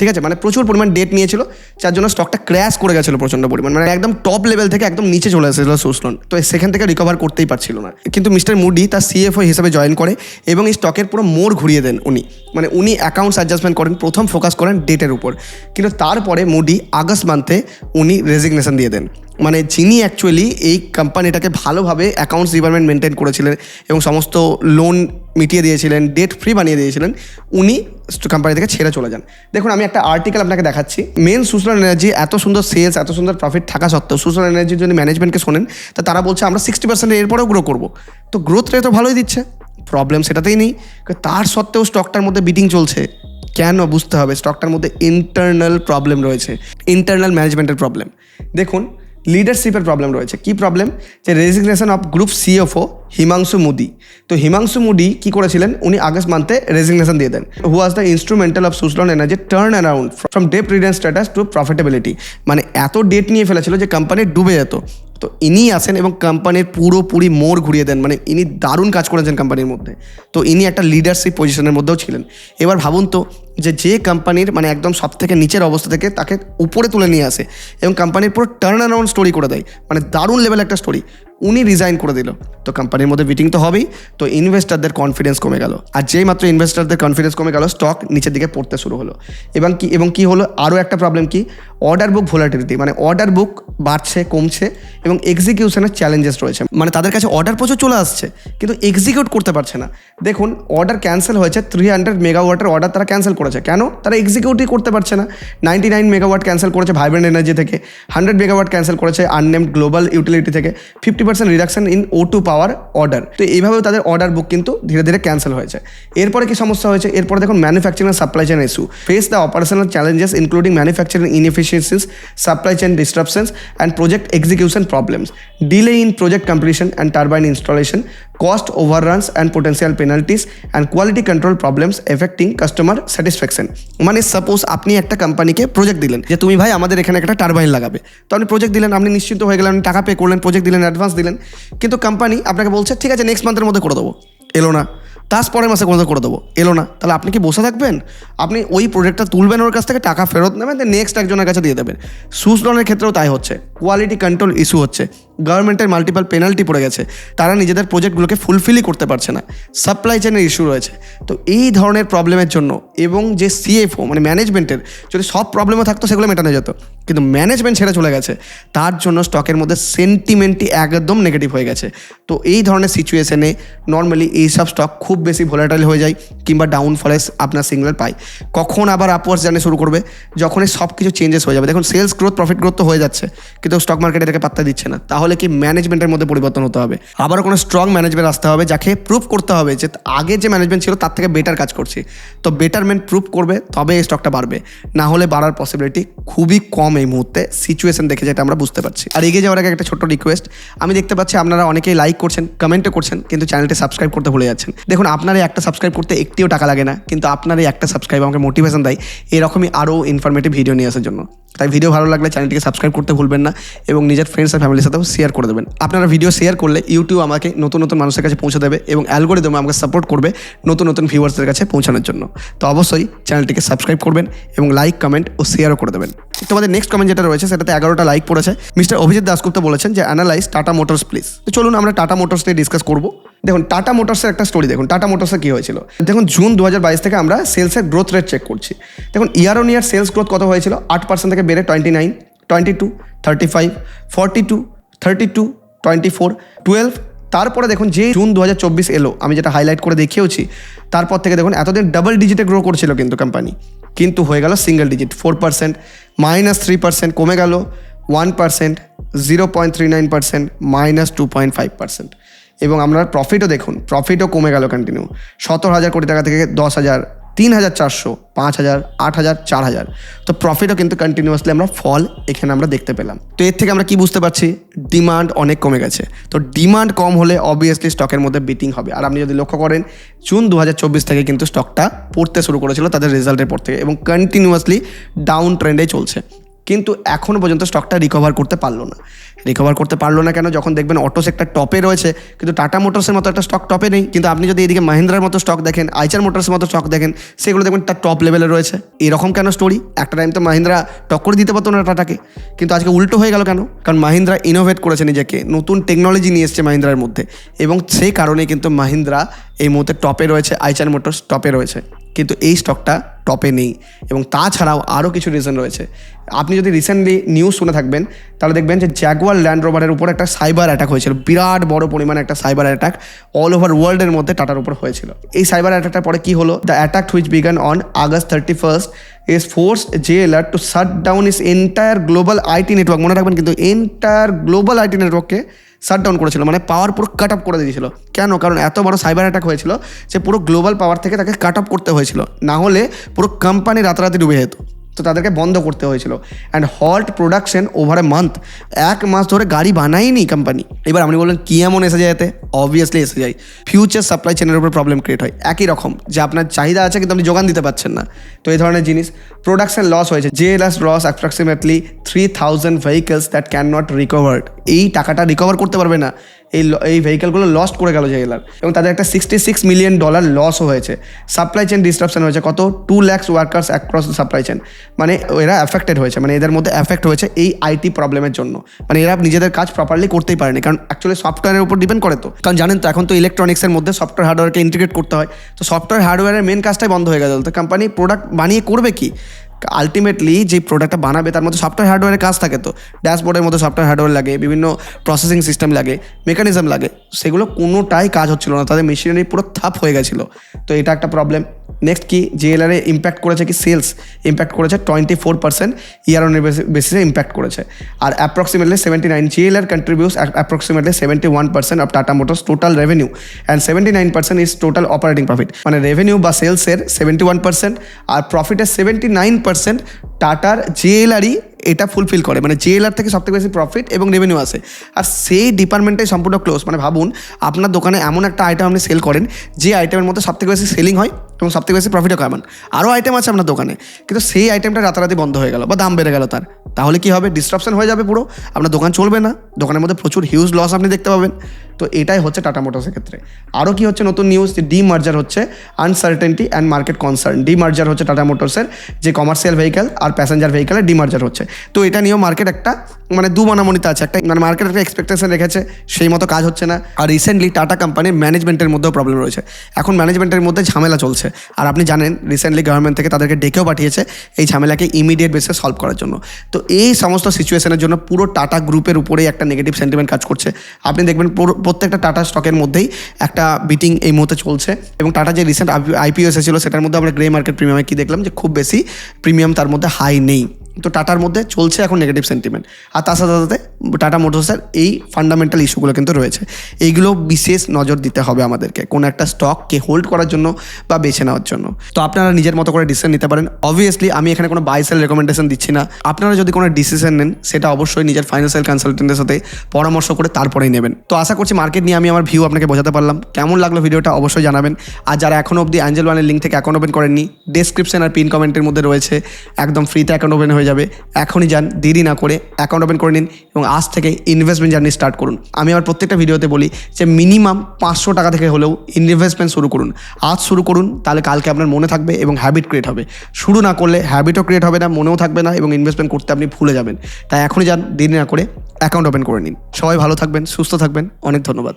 ঠিক আছে? মানে প্রচুর পরিমাণ ডেট নিয়েছিল, যার জন্য স্টকটা ক্র্যাশ করে গেছিল প্রচণ্ড পরিমাণ। মানে একদম টপ লেভেল থেকে একদম নিচে চলে এসেছিল সুসলন তো সেখান থেকে রিকভার করতেই পারছিল না। কিন্তু মিস্টার মুডি তার সিএফও হিসেবে জয়েন করে এবং এই স্টকের পুরো মোড় ঘুরিয়ে দেন উনি। মানে উনি অ্যাকাউন্টস অ্যাডজাস্টমেন্ট করেন, প্রথম ফোকাস করেন ডেটের উপর। কিন্তু তারপরে মুডি আগস্ট মান্থে উনি রেজিগনেশন দিয়ে দেন। মানে যিনি অ্যাকচুয়ালি এই কোম্পানিটাকে ভালোভাবে অ্যাকাউন্টস ডিপার্টমেন্ট মেনটেন করেছিলেন এবং সমস্ত লোন মিটিয়ে দিয়েছিলেন ডেট ফ্রি বানিয়ে দিয়েছিলেন, উনি কোম্পানি থেকে ছেড়ে চলে যান। দেখুন, আমি একটা আর্টিকেল আপনাকে দেখাচ্ছি। মেন সুসলার এনার্জি এত সুন্দর সেলস এত সুন্দর প্রফিট থাকা সত্ত্বেও সুসলার এনার্জির যদি ম্যানেজমেন্টকে শোনেন, তা তারা বলছে, আমরা সিক্সটি পার্সেন্ট এরপরেও গ্রো করব। তো গ্রোথ রেট তো ভালোই দিচ্ছে। প্রবলেম সেটাতেই নেই। তার সত্ত্বেও স্টকটার মধ্যে বিটিং চলছে। কেন? বুঝতে হবে। স্টকটার মধ্যে ইন্টারনাল প্রবলেম রয়েছে। ইন্টারনাল ম্যানেজমেন্টের প্রবলেম দেখুন লিডারশিপের প্রবলেম রয়েছে। কি প্রবলেম যে resignation of group CFO Himanshu Mody তো হিমাংশু মুদি কি করেছিলেন? উনি আগস্ট মান্থে রেজিগনেশন দিয়ে দেন। Who was the instrumental of Suzlon energy turn around from debt ridden status to profitability মানে এত ডেট নিয়ে ফেলেছিল যে কোম্পানি ডুবে যেত। তো ইনি আসেন এবং কোম্পানির পুরোপুরি মোড় ঘুরিয়ে দেন। মানে ইনি দারুণ কাজ করেছেন কোম্পানির মধ্যে। তো ইনি একটা লিডারশিপ পজিশনের মধ্যেও ছিলেন। এবার ভাবুন তো যে যে কোম্পানির মানে একদম সব থেকে নিচের অবস্থা থেকে তাকে উপরে তুলে নিয়ে আসে এবং কোম্পানির পুরো টার্ন অ্যারাউন্ড স্টোরি করে দেয়। মানে দারুণ লেভেল একটা স্টোরি উনি রিজাইন করে দিল। তো কোম্পানির মধ্যে মিটিং তো হবেই। তো ইনভেস্টারদের কনফিডেন্স কমে গেল। আর যেই মাত্র ইনভেস্টারদের কনফিডেন্স কমে গেল স্টক নিচের দিকে পড়তে শুরু হলো। এবং কি এবং কি হলো? আরও একটা প্রবলেম কি? অর্ডার বুক ভোলাটিলিটি মানে অর্ডার বুক বাড়ছে, কমছে এবং এক্সিকিউশনের চ্যালেঞ্জেস রয়েছে। মানে তাদের কাছে অর্ডার প্রচুর চলে আসছে, কিন্তু এক্সিকিউট করতে পারছে না। দেখুন অর্ডার ক্যান্সেল হয়েছে থ্রি হান্ড্রেড মেগাওয়াটের অর্ডার তারা ক্যান্সেল করেছে। কেন? তারা এক্সিকিউটই করতে পারছে না। নাইনটি নাইন মেগাওয়াট ক্যান্সেল করেছে ভাইব্রেন্ট এনার্জি থেকে। হান্ড্রেড মেগাওয়াট ক্যান্সেল করেছে আননেমড গ্লোবাল ইউটিলিটি থেকে। Fifty percent reduction in O two power order তো এইভাবেও তাদের অর্ডার বুক কিন্তু ধীরে ধীরে ক্যান্সেল হয়েছে। এরপরে কি সমস্যা হয়েছে? এরপরে দেখুন manufacturing supply chain issue face the operational challenges including manufacturing inefficiencies supply chain disruptions and project execution problems delay in project completion and turbine installation cost overruns and potential penalties and quality control problems affecting customer satisfaction. মানে suppose আপনি একটা কোম্পানিকে project দিলেন, যে তুমি ভাই আমাদের এখানে একটা টারবাইন লাগাবে। তো আপনি প্রজেক্ট দিলেন, আপনি নিশ্চিন্ত হয়ে গেলেন টাকা পে করলেন প্রজেক্ট দিলেন অ্যাডভান্স দিলেন। কিন্তু কোম্পানি আপনাকে বলছে, ঠিক আছে নেক্সট মান্থের মধ্যে করে দেবো। এলো না। তার পরের মাসে কোনো করে দেবো। এলো না। তাহলে আপনি কি বসে থাকবেন? আপনি ওই প্রোডাক্টটা তুলবেন ওর কাছ থেকে, টাকা ফেরত নেবেন নেক্সট একজনের কাছে দিয়ে দেবেন। সুস লোনের ক্ষেত্রেও তাই হচ্ছে। কোয়ালিটি কন্ট্রোল ইস্যু হচ্ছে। গভর্নমেন্টের মাল্টিপাল পেনাল্টি পড়ে গেছে, তারা নিজেদের প্রজেক্টগুলোকে ফুলফিলই করতে পারছে না। সাপ্লাই চেনের ইস্যু রয়েছে। তো এই ধরনের প্রবলেমের জন্য এবং যে সিএফও মানে ম্যানেজমেন্টের যদি সব প্রবলেমও থাকতো, সেগুলো মেটানো যেত। কিন্তু ম্যানেজমেন্ট ছেড়ে চলে গেছে। তার জন্য স্টকের মধ্যে সেন্টিমেন্টই একদম নেগেটিভ হয়ে গেছে। তো এই ধরনের সিচুয়েশনে নর্মালি এইসব স্টক খুব বেশি ভোলাটাইল হয়ে যায়, কিংবা ডাউনফলে আপনার সিগন্যাল পায়। কখন আবার আপওয়ার্স জার্নি শুরু করবে? যখনই সব কিছু চেঞ্জেস হয়ে যাবে। দেখুন সেলস গ্রোথ প্রফিট গ্রোথ তো হয়ে যাচ্ছে, কিন্তু স্টক মার্কেট এটাকে পাত্তা দিচ্ছে না। তাহলে কি ম্যানেজমেন্টের মধ্যে পরিবর্তন হতে হবে? আবার কোনো স্ট্রং ম্যানেজমেন্ট আসতে হবে যাকে প্রুভ করতে হবে যে আগে যে ম্যানেজমেন্ট ছিল তার থেকে বেটার কাজ করছি। তো বেটারমেন্ট প্রুভ করবে তবে এই স্টকটা বাড়বে। না হলে বাড়ার পসিবিলিটি খুবই কম এই মুহূর্তে। সিচুয়েশন দেখে যেটা আমরা বুঝতে পারছি। আর এগিয়ে যাওয়ার আগে একটা ছোট্ট রিকোয়েস্ট আমি দেখতে পাচ্ছি আপনারা অনেকেই লাইক করছেন কমেন্টও করছেন, কিন্তু চ্যানেলটি সাবস্ক্রাইব করতে ভুলে যাচ্ছেন। দেখুন, আপনার একটা সাবস্ক্রাইব করতে একটিও টাকা লাগে না, কিন্তু আপনার এই একটা সাবস্ক্রাইব আমাকে মোটিভেশন দেয় এরকমই আরও ইনফরমেটিভ ভিডিও নিয়ে আসার জন্য। তাই ভিডিও ভালো লাগলে চ্যানেলটিকে সাবস্ক্রাইব করতে ভুলবেন না এবং নিজের ফ্রেন্ডস আর ফ্যামিলির সাথেও শেয়ার করে দেবেন। আপনারা ভিডিও শেয়ার করলে ইউটিউব আমাকে নতুন নতুন মানুষের কাছে পৌঁছে দেবে এবং অ্যালগোরিদম আমাকে সাপোর্ট করবে নতুন নতুন ভিউয়ার্সদের কাছে পৌঁছানোর জন্য। তো অবশ্যই চ্যানেলটিকে সাবস্ক্রাইব করবেন এবং লাইক কমেন্ট ও শেয়ারও করে দেবেন। তোমাদের নেক্সট কমেন্ট যেটা রয়েছে, সেটাতে এগারোটা লাইক পড়েছে। মিস্টার অভিজিৎ দাসগুপ্ত বলেছেন যে অ্যানালাইজ টাটা মোটরস প্লিজ তো চলুন আমরা টাটা মোটরস নিয়ে ডিসকাস করব। দেখুন টাটা মোটরসের একটা স্টোরি দেখুন। টাটা মোটরসের কী হয়েছিল? দেখুন জুন দু হাজার বাইশ থেকে আমরা সেলসের গ্রোথ রেট চেক করছি। দেখুন year on year sales growth কত হয়েছিল? আট পার্সেন্ট থেকে বেড়ে twenty nine twenty two thirty five forty two thirty two twenty four twelve তারপরে দেখুন যে জুন দু হাজার চব্বিশ এলো, আমি যেটা হাইলাইট করে দেখিয়েওছি, তারপর থেকে দেখুন এতদিন ডাবল ডিজিটে গ্রো করছিল কিন্তু কোম্পানি কিন্তু হয়ে গেল single digit four percent minus three percent কমে গেল one percent zero point three nine percent minus two point five percent এবং আমরা প্রফিটও দেখুন প্রফিটও কমে গেল কন্টিনিউ সতেরো হাজার কোটি টাকা থেকে দশ হাজার তিন হাজার চারশো পাঁচ হাজার আট হাজার চার হাজার তো প্রফিটও কিন্তু কন্টিনিউয়াসলি আমরা ফল এখানে আমরা দেখতে পেলাম। তো এর থেকে আমরা কি বুঝতে পারছি? ডিমান্ড অনেক কমে গেছে। তো ডিমান্ড কম হলে অবভিয়াসলি স্টকের মধ্যে বিটিং হবে। আর আপনি যদি লক্ষ্য করেন, জুন দু হাজার চব্বিশ থেকে কিন্তু স্টকটা পড়তে শুরু করেছিল তাদের রেজাল্টের পর থেকে এবং কন্টিনিউয়াসলি ডাউন ট্রেন্ডে চলছে। কিন্তু এখনও পর্যন্ত স্টকটা রিকভার করতে পারল না। রিকভার করতে পারল না কেন? যখন দেখবেন অটো সেক্টর টপে রয়েছে, কিন্তু টাটা মোটরসের মতো একটা স্টক টপে নেই। কিন্তু আপনি যদি এদিকে মাহিন্দ্রার মতো স্টক দেখেন আইচার মোটরসের মতো স্টক দেখেন, সেগুলো দেখবেন তার টপ লেভেলে রয়েছে। এরকম কেন স্টোরি একটা টাইম তো মাহিন্দ্রা টক্কর দিতে পারতো না টাটাকে কিন্তু আজকে উল্টো হয়ে গেল কেন? কারণ মাহিন্দ্রা ইনোভেট করেছে নিজেকে। নতুন টেকনোলজি নিয়ে এসছে মাহিন্দ্রার মধ্যে। এবং সেই কারণে কিন্তু মাহিন্দ্রা এই মুহূর্তে টপে রয়েছে আইচার মোটরস টপে রয়েছে। কিন্তু এই স্টকটা টপে নেই এবং তাছাড়াও আরও কিছু রিজন রয়েছে। আপনি যদি রিসেন্টলি নিউজ শুনে থাকবেন, তাহলে দেখবেন যে জ্যাগুয়ার ল্যান্ড রোভারের উপর একটা সাইবার অ্যাটাক হয়েছিল। বিরাট বড় পরিমাণে একটা সাইবার অ্যাটাক অল ওভার ওয়ার্ল্ডের মধ্যে টাটার উপর হয়েছিল। এই সাইবার অ্যাটাকটার পরে কি হলো? The attack which began on August thirty first is force JLR to shut down its entire global IT network মনে রাখবেন কিন্তু এন্টায়ার গ্লোবাল আইটি নেটওয়ার্ককে শাটডাউন করেছিল। মানে পাওয়ার পুরো কাট অফ করে দিয়েছিল। কেন? কারণ এত বড় সাইবার অ্যাটাক হয়েছিল যে পুরো গ্লোবাল পাওয়ার থেকে তাকে কাট অফ করতে হয়েছিল। না হলে পুরো কোম্পানি রাতারাতি ডুবে যেত। তো তাদেরকে বন্ধ করতে হয়েছিল। And halt production over a month এক মাস ধরে গাড়ি বানায়নি কোম্পানি এবার আপনি বললেন, কি এমন এসে যায় এতে? অবভিয়াসলি এসে যায়। ফিউচার সাপ্লাই চেনের উপর প্রবলেম ক্রিয়েট হয়। একই রকম। যে আপনার চাহিদা আছে কিন্তু আপনি যোগান দিতে পারছেন না। তো এই ধরনের জিনিস। প্রোডাকশন লস হয়েছে। যে loss loss approximately three thousand vehicles that can not recovered এই টাকাটা রিকভার করতে পারবে না। এই এই ভেহিকেলগুলো লস্ট করে গেল জেলার এবং তাদের একটা সিক্সটি সিক্স মিলিয়ন ডলার লসও হয়েছে। সাপ্লাই চেন ডিস্ট্রাপশন হয়েছে। কত? Two lakhs workers across supply chain মানে এরা অ্যাফেক্টেড হয়েছে। মানে এদের মধ্যে অ্যাফেক্ট হয়েছে এই আইটি প্রবলেমের জন্য। মানে এরা নিজেদের কাজ প্রপারলি করতেই পারেনি। কারণ অ্যাকচুয়ালি সফটওয়্যারের উপর ডিপেন্ড করে তো। কারণ জানেন তো, এখন তো ইলেকট্রনিক্সের মধ্যে সফটওয়্যার হার্ডওয়্যারকে ইন্টিগ্রেট করতে হয়। তো সফটওয়্যার হার্ডওয়্যারের মেন কাজটাই বন্ধ হয়ে গেল। তো কোম্পানি প্রোডাক্ট বানিয়ে করবে কি? আলটিমেটলি যে প্রোডাক্টটা বানাবে, তার মধ্যে সফটওয়্যার হার্ডওয়্যারের কাজ থাকে তো। ড্যাশবোর্ডের মধ্যে সফটওয়্যার হার্ডওয়্যার লাগে, বিভিন্ন প্রসেসিং সিস্টেম লাগে মেকানিজম লাগে। সেগুলো কোনোটাই কাজ হচ্ছিল না, তাদের মেশিনারি পুরো থাপ হয়ে গেছিল। তো এটা একটা প্রবলেম নেক্সট কি জিএলআরে ইম্প্যাক্ট করেছে কি সেলস ইম্প্যাক্ট করেছে টোয়েন্টি ফোর পার্সেন্ট ইয়ার অনের বেসিসে ইম্প্যাক্ট করেছে। আর approximately seventy nine JLR contributes approximately seventy one percent of Tata Motors total revenue and seventy nine percent is total operating profit মানে revenue বা সেলসের seventy one percent আর প্রফিটের seventy nine percent টাটার জেএলআরই এটা ফুলফিল করে। মানে জেএলআর থেকে সবথেকে বেশি প্রফিট এবং রেভিনিউ আসে। আর সেই ডিপার্টমেন্টটাই সম্পূর্ণ ক্লোজ মানে ভাবুন, আপনার দোকানে এমন একটা আইটেম আপনি সেল করেন, যে আইটেমের মধ্যে সবথেকে বেশি সেলিং হয় এবং সবথেকে বেশি প্রফিটও কামান আরও আইটেম আছে আপনার দোকানে। কিন্তু সেই আইটেমটা রাতারাতি বন্ধ হয়ে গেল বা দাম বেড়ে গেল তার। তাহলে কি হবে? ডিস্ট্রাপশন হয়ে যাবে পুরো। আপনার দোকান চলবে না। দোকানের মধ্যে প্রচুর হিউজ লস আপনি দেখতে পাবেন। তো এটাই হচ্ছে টাটা মোটরসের ক্ষেত্রে। আরও কি হচ্ছে? নতুন নিউজ যে ডি মার্জার হচ্ছে। Uncertainty and market concern demerger হচ্ছে টাটা মোটরসের যে কমার্শিয়াল ভেহিকেল আর প্যাসেঞ্জার ভেহিকেলের ডিমার্জার হচ্ছে। তো এটা নিয়েও মার্কেট একটা মানে দু মানামনিতে আছে। একটা মানে মার্কেট একটা এক্সপেকটেশন রেখেছে। সেই মতো কাজ হচ্ছে না। আর রিসেন্টলি টাটা কোম্পানির ম্যানেজমেন্টের মধ্যেও প্রবলেম রয়েছে। এখন ম্যানেজমেন্টের মধ্যে ঝামেলা চলছে। আর আপনি জানেন রিসেন্টলি গভর্নমেন্ট থেকে তাদেরকে ডেকেও পাঠিয়েছে এই ঝামেলাকে ইমিডিয়েট বেসে সলভ করার জন্য। তো এই সমস্ত সিচুয়েশনের জন্য পুরো টাটা গ্রুপের উপরেই একটা নেগেটিভ সেন্টিমেন্ট কাজ করছে। আপনি দেখবেন পুরো- প্রত্যেকটা টাটা স্টকের মধ্যেই একটা বিটিং এই মুহূর্তে চলছে। এবং টাটা যে রিসেন্ট আইপিও এসেছিল, সেটার মধ্যে আমরা গ্রে মার্কেট প্রিমিয়ামে কি দেখলাম? যে খুব বেশি প্রিমিয়াম তার মধ্যে হাই নেই। তো টাটার মধ্যে চলছে এখন নেগেটিভ সেন্টিমেন্ট আর তার সাথে সাথে টাটা মোটরসের এই ফান্ডামেন্টাল ইস্যুগুলো কিন্তু রয়েছে। এইগুলো বিশেষ নজর দিতে হবে আমাদেরকে, কোনো একটা স্টককে হোল্ড করার জন্য বা বেছে নেওয়ার জন্য। তো আপনারা নিজের মতো করে ডিসিশন নিতে পারেন। অবভিয়াসলি আমি এখানে কোনো বাই সেল রেকমেন্ডেশন দিচ্ছি না। আপনারা যদি কোনো ডিসিশন নেন, সেটা অবশ্যই নিজের ফাইন্যান্সিয়াল কনসালটেন্টের সাথে পরামর্শ করে তারপরেই নেবেন। তো আশা করছি মার্কেট নিয়ে আমি আমার ভিউ আপনাকে বোঝাতে পারলাম। কেমন লাগল ভিডিওটা অবশ্যই জানাবেন। আর যারা এখনও অবধি অ্যাঞ্জেল ওয়ানের লিঙ্ক থেকে অ্যাকাউন্ট ওপেন করেননি ডেসক্রিপশন আর পিন কমেন্টের মধ্যে রয়েছে। একদম ফ্রিতে অ্যাকাউন্ট ওপেন হয়ে যাবে। এখনই যান, দেরি না করে অ্যাকাউন্ট ওপেন করে নিন এবং আজ থেকে ইনভেস্টমেন্ট জার্নি স্টার্ট করুন। আমি আমার প্রত্যেকটা ভিডিওতে বলি যে মিনিমাম পাঁচশো টাকা থেকে হলেও ইনভেস্টমেন্ট শুরু করুন। আজ শুরু করুন, তাহলে কালকে আপনার মনে থাকবে এবং হ্যাবিট ক্রিয়েট হবে। শুরু না করলে হ্যাবিটও ক্রিয়েট হবে না, মনেও থাকবে না এবং ইনভেস্টমেন্ট করতে আপনি ভুলে যাবেন। তাই এখনই যান, দেরি না করে অ্যাকাউন্ট ওপেন করে নিন। সবাই ভালো থাকবেন, সুস্থ থাকবেন। অনেক ধন্যবাদ।